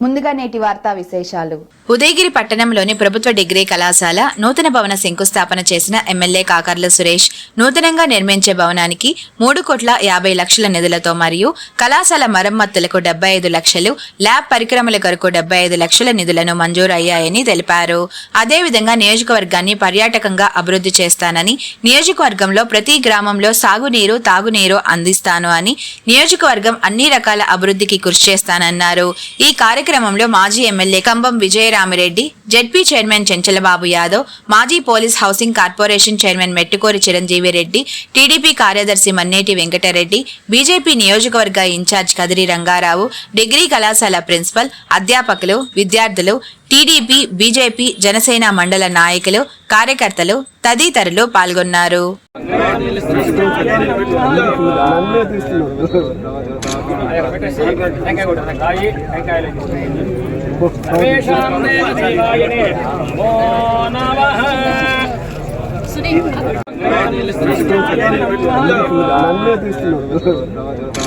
ముందుగా నేటి వార్తా విశేషాలు. ఉదయగిరి పట్టణంలోని ప్రభుత్వ డిగ్రీ కళాశాల నూతన భవన శంకుస్థాపన చేసిన ఎమ్మెల్యే కాకర్ల సురేష్ నూతనంగా నిర్మించే భవనానికి మూడు కోట్ల యాభై లక్షల నిధులతో మరియు కళాశాల మరమ్మతులకు డెబ్బై ఐదు లక్షలు ల్యాబ్ పరికరముల కొరకు డెబ్బై ఐదు లక్షల నిధులను మంజూరు అయ్యాయని తెలిపారు అదేవిధంగా నియోజకవర్గాన్ని పర్యాటకంగా అభివృద్ధి చేస్తానని నియోజకవర్గంలో ప్రతి గ్రామంలో సాగునీరు తాగునీరు అందిస్తాను అని నియోజకవర్గం అన్ని రకాల అభివృద్ధికి కృషి చేస్తానన్నారు. ఈ కార్యక్రమంలో మాజీ MLA Kambam Vijayaramireddy ZP chairman Chenchalababu Yadav మాజీ police housing corporation chairman Mettukori Chiranjeevi Reddy TDP కార్యదర్శి మన్నేటి వెంకటరెడ్డి బీజేపీ నియోజకవర్గ ఇన్ఛార్జ్ కదిరి రంగారావు డిగ్రీ కళాశాల ప్రిన్సిపల్ అధ్యాపకులు విద్యార్థులు టీడీపీ బీజేపీ జనసేన మండల నాయకులు కార్యకర్తలు తదితరులు పాల్గొన్నారు. సర్వేషాం దేవదేవాయనే నమో నమః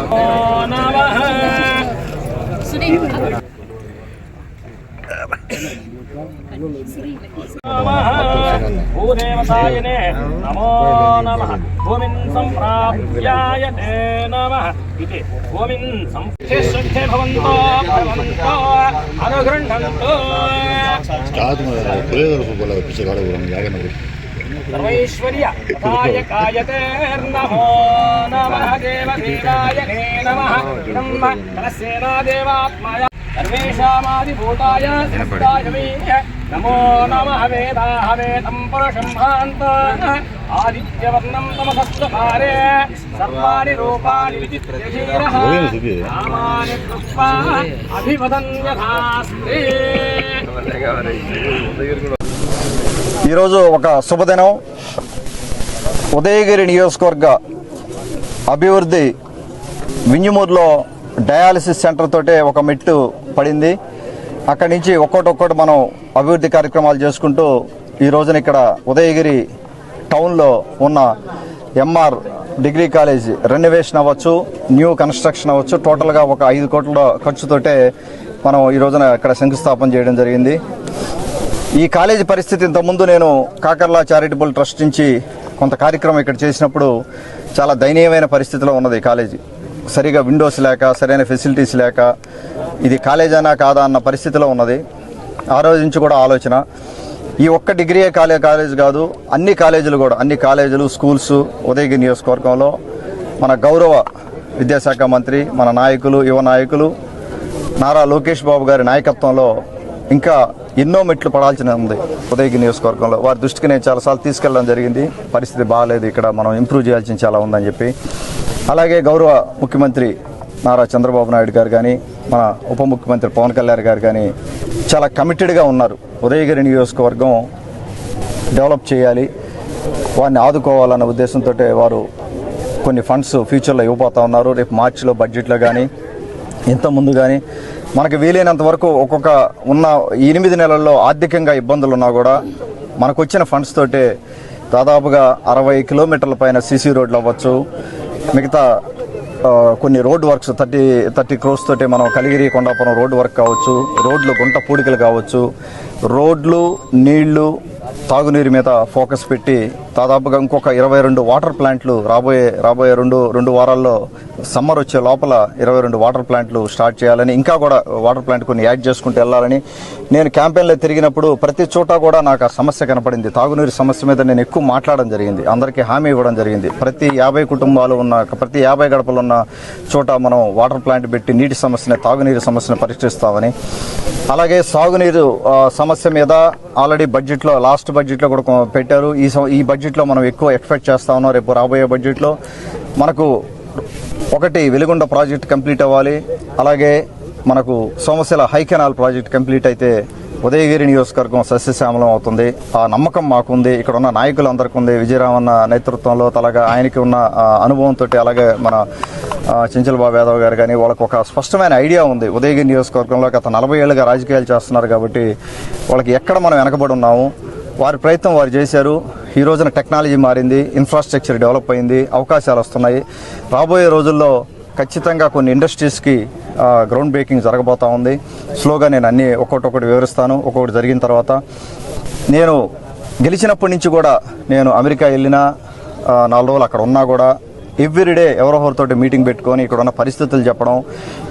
నమో నమః నమః భూదేవతాయనే నమో నమః భూమిన్ సంప్రాప్యాయతే నమః ఇది భూమిన్ సంశే భవంతో భవంతో అనుగృహంతో కాదు పులిహోర పోలే సర్వైశ్వర్య కాయతేర్నమో ఇదం కలసేనా దేవాత్మయ వేదం పురుషం భాంత ఆదిత్యవర్ణం తమసస్వకారే సర్వాణి రూపాణి విచిత్రశీరః ఓయ్ సుబ్బి. నామాని కృత్వా అభివదన్యథాస్తే ఈరోజు ఒక శుభదినం. ఉదయగిరి నియోజకవర్గ అభివృద్ధి వింజమూరులో డయాలసిస్ సెంటర్ తోటే ఒక మెట్టు పడింది. అక్కడి నుంచి ఒక్కోటి మనం అభివృద్ధి కార్యక్రమాలు చేసుకుంటూ ఈ రోజున ఇక్కడ ఉదయగిరి టౌన్లో ఉన్న ఎంఆర్ డిగ్రీ కాలేజ్ రెనోవేషన్ అవ్వచ్చు న్యూ కన్స్ట్రక్షన్ అవ్వచ్చు. టోటల్గా ఒక ఐదు కోట్ల ఖర్చుతోటే మనం ఈ రోజున ఇక్కడ శంకుస్థాపన చేయడం జరిగింది. ఈ కాలేజీ పరిస్థితి ఇంతకుముందు నేను కాకర్లా చారిటబుల్ ట్రస్ట్ నుంచి కొంత కార్యక్రమం ఇక్కడ చేసినప్పుడు చాలా దయనీయమైన పరిస్థితిలో ఉన్నది ఈ కాలేజీ. సరిగా విండోస్ లేక సరైన ఫెసిలిటీస్ లేక ఇది కాలేజీనా కాదా అన్న పరిస్థితిలో ఉన్నది. ఆ రోజు నుంచి కూడా ఆలోచన. ఈ ఒక్క డిగ్రీ కాలే కాలేజ్ కాదు అన్ని కాలేజీలు కూడా అన్ని కాలేజీలు స్కూల్స్ ఉదయగిరి నియోజకవర్గంలో మన గౌరవ విద్యాశాఖ మంత్రి మన నాయకులు యువ నాయకులు నారా లోకేష్ బాబు గారి నాయకత్వంలో ఇంకా ఎన్నో మెట్లు పడాల్సిన ఉంది ఉదయగిరి నియోజకవర్గంలో. వారి దృష్టికి నేను చాలాసార్లు తీసుకెళ్ళడం జరిగింది. పరిస్థితి బాగాలేదు. ఇక్కడ మనం ఇంప్రూవ్ చేయాల్సిన చాలా ఉందని చెప్పి అలాగే గౌరవ ముఖ్యమంత్రి నారా చంద్రబాబు నాయుడు గారు కానీ మన ఉప ముఖ్యమంత్రి పవన్ కళ్యాణ్ గారు కానీ చాలా కమిటెడ్గా ఉన్నారు. ఉదయగిరి నియోజకవర్గం డెవలప్ చేయాలి. వారిని ఆదుకోవాలన్న ఉద్దేశంతో వారు కొన్ని ఫండ్స్ ఫ్యూచర్లో ఇవ్వబోతా ఉన్నారు. రేపు మార్చిలో బడ్జెట్లో కానీ ఇంత ముందు కానీ మనకు వీలైనంత వరకు ఒక్కొక్క ఉన్న ఎనిమిది నెలల్లో ఆర్థికంగా ఇబ్బందులు ఉన్నా కూడా మనకు వచ్చిన ఫండ్స్ తోటే దాదాపుగా అరవై కిలోమీటర్ల పైన సీసీ రోడ్లు అవ్వచ్చు మిగతా కొన్ని road works thirty thirty crores తోటి మనం కలిగిరి కొండాపురం రోడ్ వర్క్ కావచ్చు రోడ్లు గుంట పూడికలు కావచ్చు రోడ్లు నీళ్ళు తాగునీరు మీద ఫోకస్ పెట్టి దాదాపుగా ఇంకొక ఇరవై రెండు వాటర్ ప్లాంట్లు రాబోయే రాబోయే రెండు రెండు వారాల్లో సమ్మర్ వచ్చే లోపల ఇరవై రెండు వాటర్ ప్లాంట్లు స్టార్ట్ చేయాలని ఇంకా కూడా వాటర్ ప్లాంట్ కొన్ని యాడ్ చేసుకుంటూ వెళ్ళాలని నేను క్యాంపెయిన్లో తిరిగినప్పుడు ప్రతి చోట కూడా నాకు ఆ సమస్య కనపడింది. తాగునీరు సమస్య మీద నేను ఎక్కువ మాట్లాడడం జరిగింది. అందరికీ హామీ ఇవ్వడం జరిగింది. ప్రతి యాభై కుటుంబాలు ఉన్న ప్రతి యాభై గడపలు ఉన్న చోట మనం వాటర్ ప్లాంట్ పెట్టి నీటి సమస్యని తాగునీరు సమస్యను పరిష్కరిస్తామని. అలాగే సాగునీరు సమస్య సమస్య మీద ఆల్రెడీ బడ్జెట్లో లాస్ట్ బడ్జెట్లో కూడా పెట్టారు. ఈ ఈ బడ్జెట్లో మనం ఎక్కువ ఎక్స్పెక్ట్ చేస్తా ఉన్నాం రేపు రాబోయే బడ్జెట్లో మనకు ఒకటి వెలుగొండ ప్రాజెక్ట్ కంప్లీట్ అవ్వాలి. అలాగే మనకు Somasila high canal project complete అయితే ఉదయగిరి నియోజకవర్గం సస్యశ్యామలం అవుతుంది. ఆ నమ్మకం మాకుంది. ఇక్కడ ఉన్న నాయకులందరికీ ఉంది విజయరామన్న నేతృత్వంలో తలగా ఆయనకి ఉన్న అనుభవంతో అలాగే మన ఆ, చెంచల్ బాబు యాదవ్ గారు కానీ వాళ్ళకి ఒక స్పష్టమైన ఐడియా ఉంది. ఉదయగిరి నియోజకవర్గంలో గత నలభై ఏళ్ళుగా రాజకీయాలు చేస్తున్నారు కాబట్టి వాళ్ళకి ఎక్కడ మనం వెనకబడి ఉన్నాము? వారి ప్రయత్నం వారు చేశారు. ఈ రోజున టెక్నాలజీ మారింది. ఇన్ఫ్రాస్ట్రక్చర్ డెవలప్ అయింది. అవకాశాలు వస్తున్నాయి. రాబోయే రోజుల్లో ఖచ్చితంగా కొన్ని ఇండస్ట్రీస్కి గ్రౌండ్ బ్రేకింగ్ జరగబోతా ఉంది. స్లోగా నేను అన్ని ఒక్కొక్కటి వివరిస్తాను. ఒక్కొక్కటి జరిగిన తర్వాత నేను గెలిచినప్పటి నుంచి కూడా నేను అమెరికా వెళ్ళినా నాలుగు రోజులు అక్కడ ఉన్నా కూడా ఎవ్రీడే ఎవరో మీటింగ్ పెట్టుకొని ఇక్కడ ఉన్న పరిస్థితులు చెప్పడం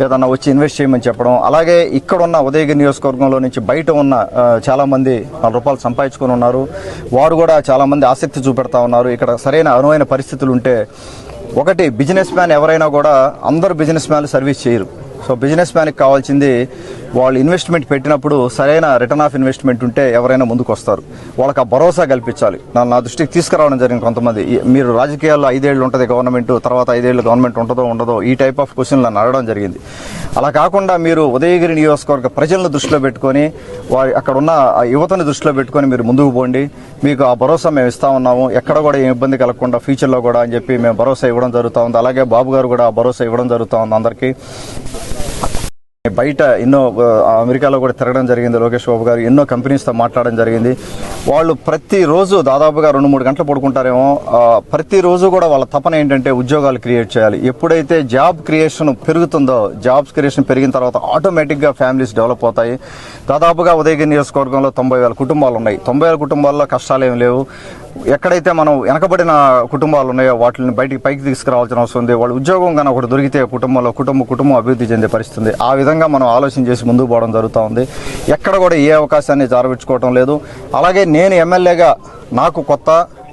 ఏదన్నా వచ్చి ఇన్వెస్ట్ చేయమని చెప్పడం అలాగే ఇక్కడ ఉన్న ఉదయగిరి నియోజకవర్గంలో నుంచి బయట ఉన్న చాలామంది నాలుగు రూపాయలు సంపాదించుకొని ఉన్నారు. వారు కూడా చాలామంది ఆసక్తి చూపెడతా ఉన్నారు. ఇక్కడ సరైన అనువైన పరిస్థితులు ఉంటే ఒకటి బిజినెస్ మ్యాన్ ఎవరైనా కూడా అందరు బిజినెస్ మ్యాన్లు సర్వీస్ చేయరు. సో బిజినెస్ మ్యాన్కి కావాల్సింది వాళ్ళు ఇన్వెస్ట్మెంట్ పెట్టినప్పుడు సరైన రిటర్న్ ఆఫ్ ఇన్వెస్ట్మెంట్ ఉంటే ఎవరైనా ముందుకు వస్తారు వాళ్ళకి ఆ భరోసా కల్పించాలి. నా నా దృష్టికి తీసుకురావడం జరిగింది కొంతమంది. మీరు రాజకీయాల్లో ఐదేళ్ళు ఉంటుంది గవర్నమెంట్ తర్వాత ఐదేళ్ళు గవర్నమెంట్ ఉంటుందో ఉండదో ఈ టైప్ ఆఫ్ క్వశ్చన్లు నన్ను అడగడం జరిగింది. అలా కాకుండా మీరు ఉదయగిరి నియోజకవర్గ ప్రజలను దృష్టిలో పెట్టుకొని వారి అక్కడ ఉన్న ఆ యువతని దృష్టిలో పెట్టుకొని మీరు ముందుకు పోండి. మీకు ఆ భరోసా మేము ఇస్తా ఉన్నాము. ఎక్కడ కూడా ఏం ఇబ్బంది కలగకుండా ఫ్యూచర్లో కూడా అని చెప్పి మేము భరోసా ఇవ్వడం జరుగుతూ ఉంది. అలాగే బాబు గారు కూడా ఆ భరోసా ఇవ్వడం జరుగుతూ ఉంది అందరికీ. బయట ఎన్నో అమెరికాలో కూడా తిరగడం జరిగింది. లోకేష్ బాబు గారు ఎన్నో కంపెనీస్తో మాట్లాడడం జరిగింది. వాళ్ళు ప్రతిరోజు దాదాపుగా రెండు మూడు గంటలు పడుకుంటారేమో. ప్రతిరోజు కూడా వాళ్ళ తపన ఏంటంటే ఉద్యోగాలు క్రియేట్ చేయాలి. ఎప్పుడైతే జాబ్ క్రియేషన్ పెరుగుతుందో జాబ్స్ క్రియేషన్ పెరిగిన తర్వాత ఆటోమేటిక్గా ఫ్యామిలీస్ డెవలప్ అవుతాయి. దాదాపుగా ఉదయగిరి నియోజకవర్గంలో తొంభై వేల కుటుంబాలు ఉన్నాయి. తొంభై వేల కుటుంబాల్లో కష్టాలు ఏమి లేవు. ఎక్కడైతే మనం వెనకబడిన కుటుంబాలు ఉన్నాయో వాటిని బయటికి పైకి తీసుకురావాల్సిన అవసరం ఉంది. వాళ్ళు ఉద్యోగం కానీ ఒకటి దొరికితే కుటుంబంలో కుటుంబ కుటుంబం అభివృద్ధి చెందే పరిస్థితుంది ఆ విధంగా మనం ఆలోచన చేసి ముందుకు పోవడం జరుగుతూ ఉంది. ఎక్కడ కూడా ఏ అవకాశాన్ని జారవించుకోవడం లేదు. అలాగే నేను ఎమ్మెల్యేగా నాకు కొత్త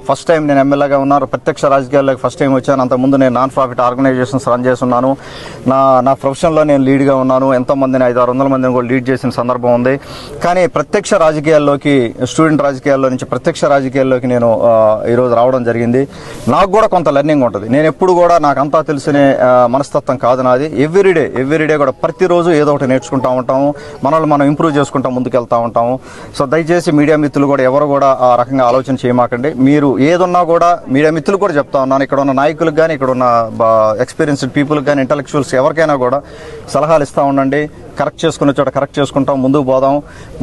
ఫస్ట్ టైం నేను ఎమ్మెల్యేగా ఉన్నాను. ప్రత్యక్ష రాజకీయాల్లోకి ఫస్ట్ టైం వచ్చాను. అంతకుముందు నేను నాన్ ప్రాఫిట్ ఆర్గనైజేషన్స్ రన్ చేస్తున్నాను. నా నా ప్రొఫెషన్లో నేను లీడ్గా ఉన్నాను. ఎంతోమందిని ఐదు ఆరు వందల మందిని కూడా లీడ్ చేసిన సందర్భం ఉంది. కానీ ప్రత్యక్ష రాజకీయాల్లోకి స్టూడెంట్ రాజకీయాల్లో నుంచి ప్రత్యక్ష రాజకీయాల్లోకి నేను ఈరోజు రావడం జరిగింది. నాకు కూడా కొంత లెర్నింగ్ ఉంటుంది. నేను ఎప్పుడు కూడా నాకు అంతా తెలిసిన మనస్తత్వం కాదు నాది. ఎవ్రీడే ఎవ్రీడే కూడా ప్రతిరోజు ఏదో ఒకటి నేర్చుకుంటూ ఉంటాము. మనల్ని మనం ఇంప్రూవ్ చేసుకుంటా ముందుకెళ్తూ ఉంటాము. సో దయచేసి మీడియా మిత్రులు కూడా ఎవరు కూడా ఆ రకంగా ఆలోచన చేయమాకండి. మీరు ఏదున్నా కూడా మీడియా మిత్రులు కూడా చెప్తా ఉన్నాను. ఇక్కడ ఉన్న నాయకులకు కానీ ఇక్కడ ఉన్న ఎక్స్పీరియన్స్డ్ పీపుల్కి కానీ ఇంటలెక్చువల్స్ ఎవరికైనా కూడా సలహాలు ఇస్తూ ఉండండి. కరెక్ట్ చేసుకునే చోట కరెక్ట్ చేసుకుంటాం ముందుకు పోదాం.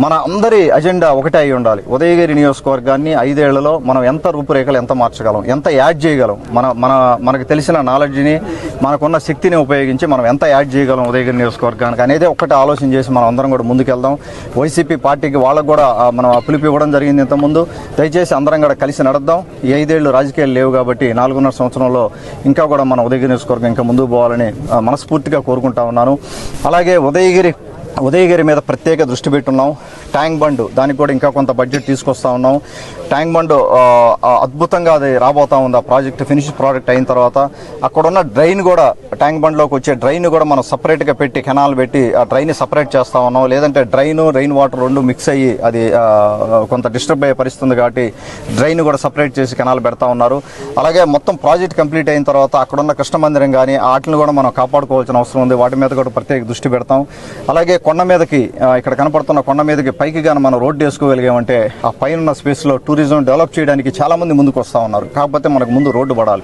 మన అందరి అజెండా ఒకటే అయి ఉండాలి. ఉదయగిరి నియోజకవర్గాన్ని ఐదేళ్ళలో మనం ఎంత రూపురేఖలు ఎంత మార్చగలం ఎంత యాడ్ చేయగలం మన మన మనకు తెలిసిన నాలెడ్జ్ని మనకున్న శక్తిని ఉపయోగించి మనం ఎంత యాడ్ చేయగలం ఉదయగిరి నియోజకవర్గానికి అనేది ఒకటి ఆలోచన చేసి మనం అందరం కూడా ముందుకెళ్దాం. వైసీపీ పార్టీకి వాళ్ళకు కూడా మనం ఆ పిలుపు ఇవ్వడం జరిగింది ఇంతకుముందు. దయచేసి అందరం కూడా కలిసి నడద్దాం. ఈ ఐదేళ్ళు రాజకీయాలు లేవు కాబట్టి నాలుగున్నర సంవత్సరంలో ఇంకా కూడా మన ఉదయగిరి నియోజకవర్గం ఇంకా ముందుకు పోవాలని మనస్ఫూర్తిగా కోరుకుంటా ఉన్నాను. అలాగే ఉదయగిరి ఉదయగిరి మీద ప్రత్యేక దృష్టి పెట్టున్నాం. ట్యాంక్ బండ్ దానికి కూడా ఇంకా కొంత బడ్జెట్ తీసుకొస్తా ఉన్నాం. ట్యాంక్ బండ్ అద్భుతంగా అది రాబోతా ఉంది. ఆ ప్రాజెక్ట్ ఫినిష్ ప్రోడక్ట్ అయిన తర్వాత అక్కడ ఉన్న డ్రైన్ కూడా ట్యాంక్ బండ్లోకి వచ్చే డ్రైన్ కూడా మనం సపరేట్గా పెట్టి కెనాల్ పెట్టి ఆ డ్రైన్ సపరేట్ చేస్తా ఉన్నాం. లేదంటే డ్రైన్ రెయిన్ వాటర్ రెండు మిక్స్ అయ్యి అది కొంత డిస్టర్బ్ అయ్యే పరిస్థితి ఉంది కాబట్టి డ్రైన్ కూడా సపరేట్ చేసి కెనాల్ పెడతా ఉన్నారు. అలాగే మొత్తం ప్రాజెక్ట్ కంప్లీట్ అయిన తర్వాత అక్కడ ఉన్న కృష్ణ మందిరం కానీ వాటిని కూడా మనం కాపాడుకోవాల్సిన అవసరం ఉంది. వాటి మీద కూడా ప్రత్యేక దృష్టి పెడతాం. అలాగే కొండ మీదకి ఇక్కడ కనపడుతున్న కొండ మీదకి పైకి కానీ మనం రోడ్డు వేసుకోగలిగామంటే ఆ పైన ఉన్న స్పేస్లో టూరిజం డెవలప్ చేయడానికి చాలామంది ముందుకు వస్తూ ఉన్నారు. కాకపోతే మనకు ముందు రోడ్డు పడాలి.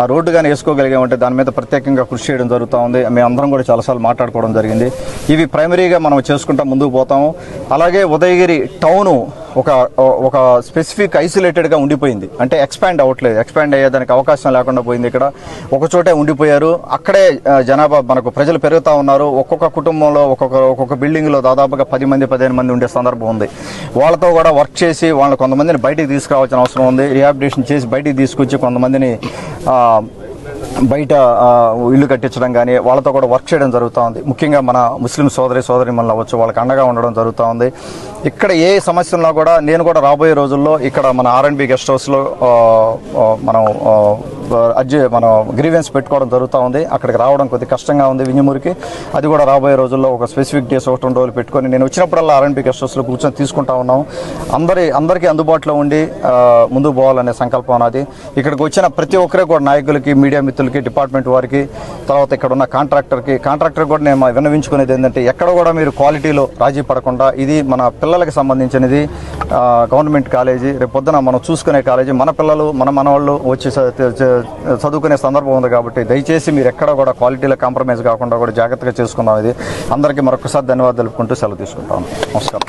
ఆ రోడ్డు కానీ వేసుకోగలిగామంటే దాని మీద ప్రత్యేకంగా కృషి చేయడం జరుగుతూ ఉంది. మేము అందరం కూడా చాలాసార్లు మాట్లాడుకోవడం జరిగింది. ఇవి ప్రైమరీగా మనం చేసుకుంటా ముందుకు పోతాము. అలాగే ఉదయగిరి టౌను ఒక ఒక స్పెసిఫిక్ ఐసోలేటెడ్గా ఉండిపోయింది. అంటే ఎక్స్పాండ్ అవ్వట్లేదు. ఎక్స్పాండ్ అయ్యేదానికి అవకాశం లేకుండా పోయింది ఇక్కడ. ఒక చోటే ఉండిపోయారు. అక్కడే జనాభా మనకు ప్రజలు పెరుగుతూ ఉన్నారు. ఒక్కొక్క కుటుంబంలో ఒక్కొక్క ఒక్కొక్క బిల్డింగ్లో దాదాపుగా పది మంది పదిహేను మంది ఉండే సందర్భం ఉంది. వాళ్ళతో కూడా వర్క్ చేసి వాళ్ళని కొంతమందిని బయటికి తీసుకురావాల్సిన అవసరం ఉంది. రిహాబిలిటేషన్ చేసి బయటికి తీసుకొచ్చి కొంతమందిని ఆ, బయట ఇల్లు కట్టించడం కానీ వాళ్ళతో కూడా వర్క్ చేయడం జరుగుతూ ఉంది. ముఖ్యంగా మన ముస్లిం సోదరి సోదరి మనల్ని అవ్వచ్చు వాళ్ళకి అండగా ఉండడం జరుగుతూ ఉంది. ఇక్కడ ఏ సమస్య ఉన్నా కూడా నేను కూడా రాబోయే రోజుల్లో ఇక్కడ మన ఆర్ఎండ్బి గెస్ట్ హౌస్లో మనం అర్జీ మనం గ్రీవెన్స్ పెట్టుకోవడం జరుగుతూ ఉంది. అక్కడికి రావడం కొద్ది కష్టంగా ఉంది వింజమూరికి అది కూడా రాబోయే రోజుల్లో ఒక స్పెసిఫిక్ డేస్ ఒకటి రెండు రోజులు పెట్టుకొని నేను వచ్చినప్పుడల్లా ఆర్ఎండ్బి గెస్ట్ హౌస్లో కూర్చొని తీసుకుంటా ఉన్నాం. అందరి అందరికీ అందుబాటులో ఉండి ముందుకు పోవాలనే సంకల్పం నాది. ఇక్కడికి వచ్చిన ప్రతి ఒక్కరే కూడా నాయకులకి మీడియా మిత్రులకి డిపార్ట్మెంట్ వారికి తర్వాత ఇక్కడ ఉన్న కాంట్రాక్టర్కి కాంట్రాక్టర్ కూడా నేను విన్నవించుకునేది ఏంటంటే ఎక్కడ కూడా మీరు క్వాలిటీలో రాజీ పడకుండా ఇది మన పిల్లలకి సంబంధించినది గవర్నమెంట్ కాలేజీ రేపొద్దున మనం చూసుకునే కాలేజీ మన పిల్లలు మన మనవాళ్ళు వచ్చి చదువుకునే సందర్భం ఉంది కాబట్టి దయచేసి మీరు ఎక్కడ కూడా క్వాలిటీలో కాంప్రమైజ్ కాకుండా కూడా జాగ్రత్తగా చేసుకుందాం ఇది. అందరికీ మరొకసారి ధన్యవాదాలు తెలుపుకుంటూ సెలవు తీసుకుంటాం. నమస్కారం.